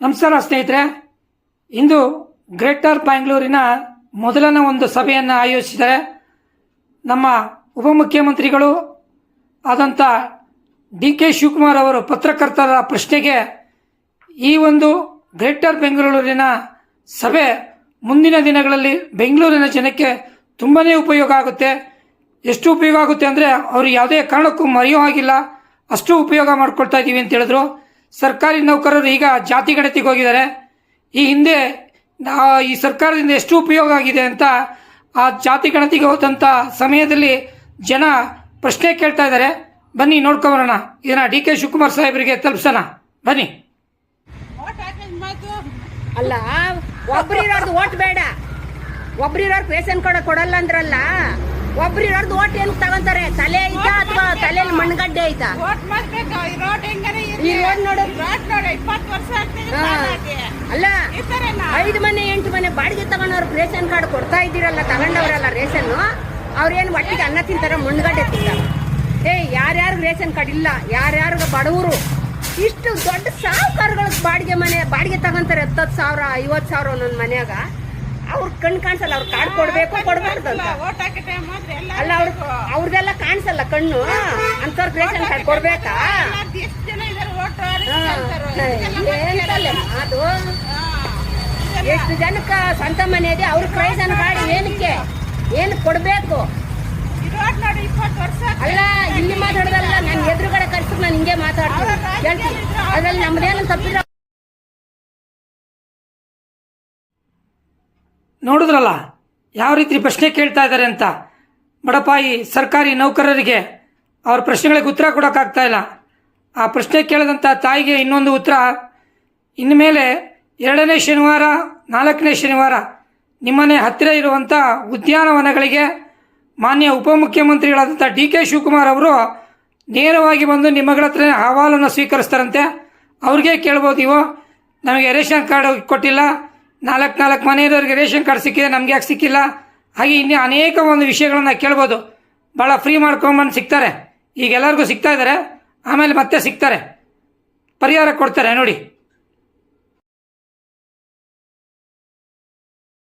ನಮಸ್ಕಾರ ಸ್ನೇಹಿತರೆ ಇಂದು ಗ್ರೇಟರ್ ಬ್ಯಾಂಗ್ಳೂರಿನ ಮೊದಲನೇ ಒಂದು ಸಭೆಯನ್ನು ಆಯೋಜಿಸಿದರೆ ನಮ್ಮ ಉಪಮುಖ್ಯಮಂತ್ರಿಗಳು ಆದಂಥ ಡಿ ಕೆ ಶಿವಕುಮಾರ್ ಅವರು ಪತ್ರಕರ್ತರ ಪ್ರಶ್ನೆಗೆ ಈ ಒಂದು ಗ್ರೇಟರ್ ಬೆಂಗಳೂರಿನ ಸಭೆ ಮುಂದಿನ ದಿನಗಳಲ್ಲಿ ಬೆಂಗಳೂರಿನ ಜನಕ್ಕೆ ತುಂಬಾ ಉಪಯೋಗ ಆಗುತ್ತೆ. ಎಷ್ಟು ಉಪಯೋಗ ಆಗುತ್ತೆ ಅಂದರೆ ಅವರು ಯಾವುದೇ ಕಾರಣಕ್ಕೂ ಮರೆಯೋ ಹಾಗಿಲ್ಲ. ಅಷ್ಟು ಉಪಯೋಗ ಮಾಡ್ಕೊಳ್ತಾ ಇದ್ದೀವಿ ಅಂತ ಹೇಳಿದ್ರು. ಸರ್ಕಾರಿ ನೌಕರರು ಈಗ ಜಾತಿ ಗಣತಿಗೆ ಹೋಗಿದ್ದಾರೆ. ಈ ಹಿಂದೆ ಈ ಸರ್ಕಾರದಿಂದ ಎಷ್ಟು ಉಪಯೋಗ ಆಗಿದೆ ಅಂತ ಆ ಜಾತಿ ಗಣತಿಗೆ ಹೋದಂಥ ಸಮಯದಲ್ಲಿ ಜನ ಪ್ರಶ್ನೆ ಕೇಳ್ತಾ ಇದ್ದಾರೆ. ಬನ್ನಿ ನೋಡ್ಕೊಬರೋಣ. ಇದನ್ನ ಡಿ ಕೆ ಶಿವಕುಮಾರ್ ಸಾಹೇಬರಿಗೆ ತಲುಪಿಸೋಣ. ಬನ್ನಿ. ಅಲ್ಲ ಒಬ್ರಿರೋರ್ದು ಓಟ್ ಬೇಡ. ಒಬ್ರಿರೋರ್ಗೆ ಪೇಷನ್ ಕೊಡ ಕೊಡಲ್ಲ ಅಂದ್ರಲ್ಲ. ಒಬ್ರಿರೋರ್ದು ಓಟ್ ಏನ್ ತಗೊಂತಾರೆ? ತಲೆ ಐತಾ ಅಥವಾ ತಲೆಯಲ್ಲಿ ಮಣ್ಗಡ್ಡೆ ಐತಾ? ಓಟ್ ಮಾಡ್ಬೇಕು? ಈ ರೋಡ್ ಹೆಂಗಾರೆ ಈ ರೋಡ್ ನೋಡು. ರೋಡ್ ನೋಡಿ ಇಪ್ಪತ್ತು ವರ್ಷ ಆಗ್ತಿದೆ ಹಾ. ಸಾಕಾಗಿ. ಅಲ್ಲ ಐದು ಮನೆ ಎಂಟು ಮನೆ ಬಾಡಿಗೆ ತಗೊಂಡವ್ರು ರೇಷನ್ ಕಾರ್ಡ್ ಕೊಡ್ತಾ ಇದ್ದೀರಲ್ಲ ತಗೊಂಡವ್ರಲ್ಲ ರೇಷನ್ ಅವ್ರೇನು ಒಟ್ಟಿಗೆ ಅನ್ನ ತಿಂತಾರ ಮಣ್ಣಗಡ್ಡೆ ತಿಂತಾರ. ಏ ಯಾರ್ಯಾರು ರೇಷನ್ ಕಾರ್ಡ್ ಇಲ್ಲ ಯಾರ್ಯಾರು ಬಡವರು ಇಷ್ಟು ದೊಡ್ಡ ಸಾಹುಕಾರಗಳು ಬಾಡಿಗೆ ಮನೆ ಬಾಡಿಗೆ ತಗೊಂತಾರೆ ಹತ್ತತ್ತು ಸಾವಿರ ಐವತ್ತು ಸಾವಿರ ಒಂದೊಂದು ಮನ್ಯಾಗ. ಅವ್ರ ಕಣ್ ಕಾಣಿಸಲ್ಲ ಅವ್ರ ಕಾರ್ಡ್ ಕೊಡ್ಬೇಕು ಕೊಡ್ಬಾರ್ದು ಅಲ್ಲ ಅವ್ರ ಅವ್ರದೆಲ್ಲ ಕಾಣಿಸಲ್ಲ ಕಣ್ಣು. ಅಂತವ್ರಿಗೆ ರೇಷನ್ ಕಾರ್ಡ್ ಕೊಡ್ಬೇಕಾ ಎಲ್ಲಾರ್ದು ಎಷ್ಟು ಜನ ಇದಾರೆ ಓಟ್ ಹಾ. ಎಂತಲ್ಲ ಅದು. ಎಷ್ಟು ಜನಕ್ಕ ಸ್ವಂತ ಮನೆ ಇದೆ ಅವ್ರ ರೇಷನ್ ಕಾರ್ಡ್ ಏನಕ್ಕೆ? ಏನು ಕೊಡ್ಬೇಕು. ಅಲ್ಲ ಇಲ್ಲಿ ಮಾತಾಡೋದಲ್ಲ ನಾನು ಎದುರುಗಡೆ ಕರ್ಸಿದ್ರೆ ನಾನು ಹಿಂಗೆ ಮಾತಾಡ್ತೀನಿ. ಹೇಳ್ತೀನಿ. ಅದ್ರಲ್ಲಿ ನಮ್ದೇನು ತಪ್ಪಿಲ್ಲ. ನೋಡಿದ್ರಲ್ಲ ಯಾವ ರೀತಿ ಪ್ರಶ್ನೆ ಕೇಳ್ತಾ ಇದ್ದಾರೆ ಅಂತ. ಬಡಪಾಯಿ ಸರ್ಕಾರಿ ನೌಕರರಿಗೆ ಅವ್ರ ಪ್ರಶ್ನೆಗಳಿಗೆ ಉತ್ತರ ಕೊಡೋಕ್ಕಾಗ್ತಾ ಇಲ್ಲ. ಆ ಪ್ರಶ್ನೆ ಕೇಳಿದಂಥ ತಾಯಿಗೆ ಇನ್ನೊಂದು ಉತ್ತರ. ಇನ್ಮೇಲೆ ಎರಡನೇ ಶನಿವಾರ, ನಾಲ್ಕನೇ ಶನಿವಾರ ನಿಮ್ಮನೆ ಹತ್ತಿರ ಇರುವಂಥ ಉದ್ಯಾನವನಗಳಿಗೆ ಮಾನ್ಯ ಉಪಮುಖ್ಯಮಂತ್ರಿಗಳಾದಂಥ ಡಿ ಕೆ ಶಿವಕುಮಾರ್ ಅವರು ನೇರವಾಗಿ ಬಂದು ನಿಮ್ಮಗಳ ಹತ್ರ ಅಹವಾಲನ್ನು ಸ್ವೀಕರಿಸ್ತಾರಂತೆ. ಅವ್ರಿಗೆ ಕೇಳ್ಬೋದು ನೀವು ನಮಗೆ ರೇಷನ್ ಕಾರ್ಡ್ ಕೊಟ್ಟಿಲ್ಲ, ನಾಲ್ಕು ನಾಲ್ಕು ಮನೆಯವರಿಗೆ ರೇಷನ್ ಕಾರ್ಡ್ ಸಿಕ್ಕಿದೆ, ನಮಗೆ ಯಾಕೆ ಸಿಕ್ಕಿಲ್ಲ? ಹಾಗೆ ಇನ್ನೂ ಅನೇಕ ಒಂದು ವಿಷಯಗಳನ್ನು ಕೇಳ್ಬೋದು. ಭಾಳ ಫ್ರೀ ಮಾಡ್ಕೊಂಬಂದು ಸಿಗ್ತಾರೆ. ಈಗ ಎಲ್ಲರಿಗೂ ಸಿಗ್ತಾ ಇದ್ದಾರೆ ಆಮೇಲೆ ಮತ್ತೆ ಸಿಗ್ತಾರೆ. ಪರಿಹಾರ ಕೊಡ್ತಾರೆ ನೋಡಿ.